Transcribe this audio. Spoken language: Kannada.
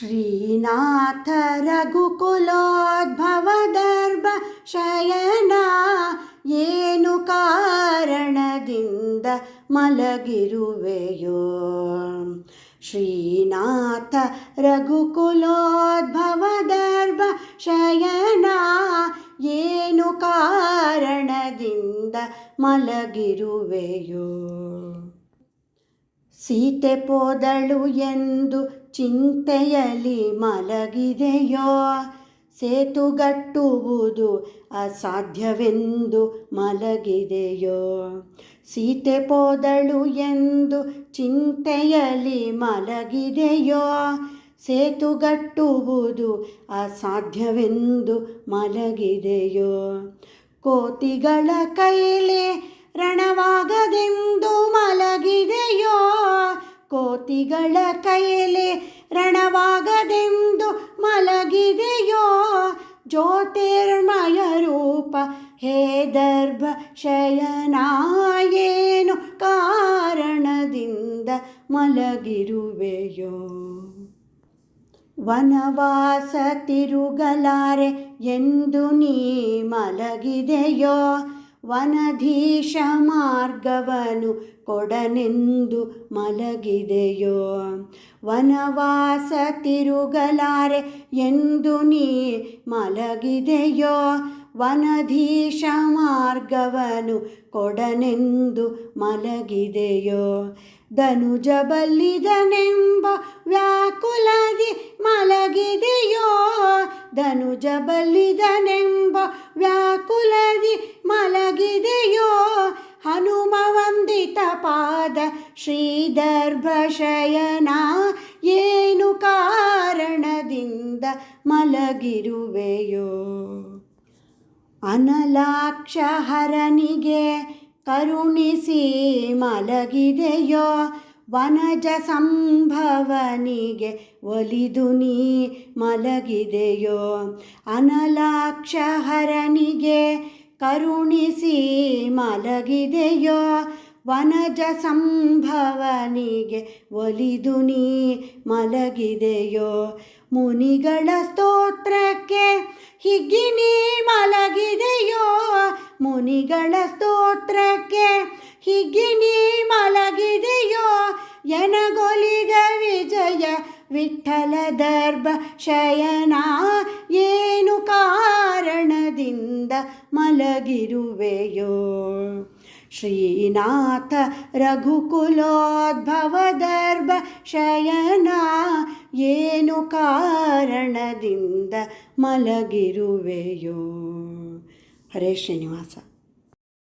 ಶ್ರೀನಾಥ ರಘುಕುಲೋದ್ಭವದರ್ಭ ಶಯನ ಏನು ಕಾರಣದಿಂದ ಮಲಗಿರುವೆಯೋ? ಶ್ರೀನಾಥ ರಘುಕುಲೋದ್ಭವದರ್ಭ ಶಯನ ಏನು ಕಾರಣದಿಂದ ಮಲಗಿರುವೆಯೋ? ಸೀತೆ ಪೋದಳು ಎಂದು ಚಿಂತೆಯಲ್ಲಿ ಮಲಗಿದೆಯೋ? ಸೇತುಗಟ್ಟುವುದು ಅಸಾಧ್ಯವೆಂದು ಮಲಗಿದೆಯೋ? ಸೀತೆ ಪೋದಳು ಎಂದು ಚಿಂತೆಯಲ್ಲಿ ಮಲಗಿದೆಯೋ? ಸೇತುಗಟ್ಟುವುದು ಅಸಾಧ್ಯವೆಂದು ಮಲಗಿದೆಯೋ? ಕೋತಿಗಳ ಕೈಲಿ ರಣವಾಗದೆಂದು ಮಲಗಿದೆಯೋ? ಕೋತಿಗಳ ಕೈಲಿ ರಣವಾಗದೆಂದು ಮಲಗಿದೆಯೋ? ಜ್ಯೋತಿರ್ಮಯ ರೂಪ, ಹೇ ದರ್ಭ ಶಯನ ಏನು ಕಾರಣದಿಂದ ಮಲಗಿರುವೆಯೋ? ವನವಾಸ ತಿರುಗಲಾರೆ, ಎಂದು ನೀ ಮಲಗಿದೆಯೋ? ವನಧೀಶ ಮಾರ್ಗವನು ಕೊಡನೆಂದು ಮಲಗಿದೆಯೋ. ವನವಾಸ ತಿರುಗಲಾರೆ ಎಂದು ನೀ ಮಲಗಿದೆಯೋ. ವನಧೀಶ ಮಾರ್ಗವನು ಕೊಡನೆಂದು ಮಲಗಿದೆಯೋ. ಧನುಜ ಬಲ್ಲಿದನೆಂಬ ವ್ಯಾಕುಲದಿ ಮಲಗಿದೆಯೋ. ಧನುಜ ಬಲ್ಲಿದನೆಂಬ ಪಾದ ಶ್ರೀದರ್ಭ ಶಯನ ಏನು ಕಾರಣದಿಂದ ಮಲಗಿರುವೆಯೋ? ಅನಲಾಕ್ಷ ಹರನಿಗೆ ಕರುಣಿಸಿ ಮಲಗಿದೆಯೋ? ವನಜ ಸಂಭವನಿಗೆ ಒಲಿದು ನೀ ಮಲಗಿದೆಯೋ? ಅನಲಾಕ್ಷ ಹರನಿಗೆ ಕರುಣಿಸಿ ಮಲಗಿದೆಯೋ? ವನಜ ಸಂಭವನಿಗೆ ಒಲಿದು ನೀ ಮಲಗಿದೆಯೋ? ಮುನಿಗಳ ಸ್ತೋತ್ರಕ್ಕೆ ಹಿಗ್ಗಿನಿ ಮಲಗಿದೆಯೋ? ಮುನಿಗಳ ಸ್ತೋತ್ರಕ್ಕೆ ಹಿಗ್ಗಿನಿ ಮಲಗಿದೆಯೋ? ಎನಗೊಲಿದ ವಿಜಯ ವಿಠಲ ದರ್ಭ ಶಯನ ಏನು ಕಾರಣದಿಂದ ಮಲಗಿರುವೆಯೋ? ಶ್ರೀನಾಥ ರಘುಕುಲೋದ್ಭವದರ್ಭ ಶಯನ ಏನು ಕಾರಣದಿಂದ ಮಲಗಿರುವೆಯೋ ಹರೇ ಶ್ರೀನಿವಾಸ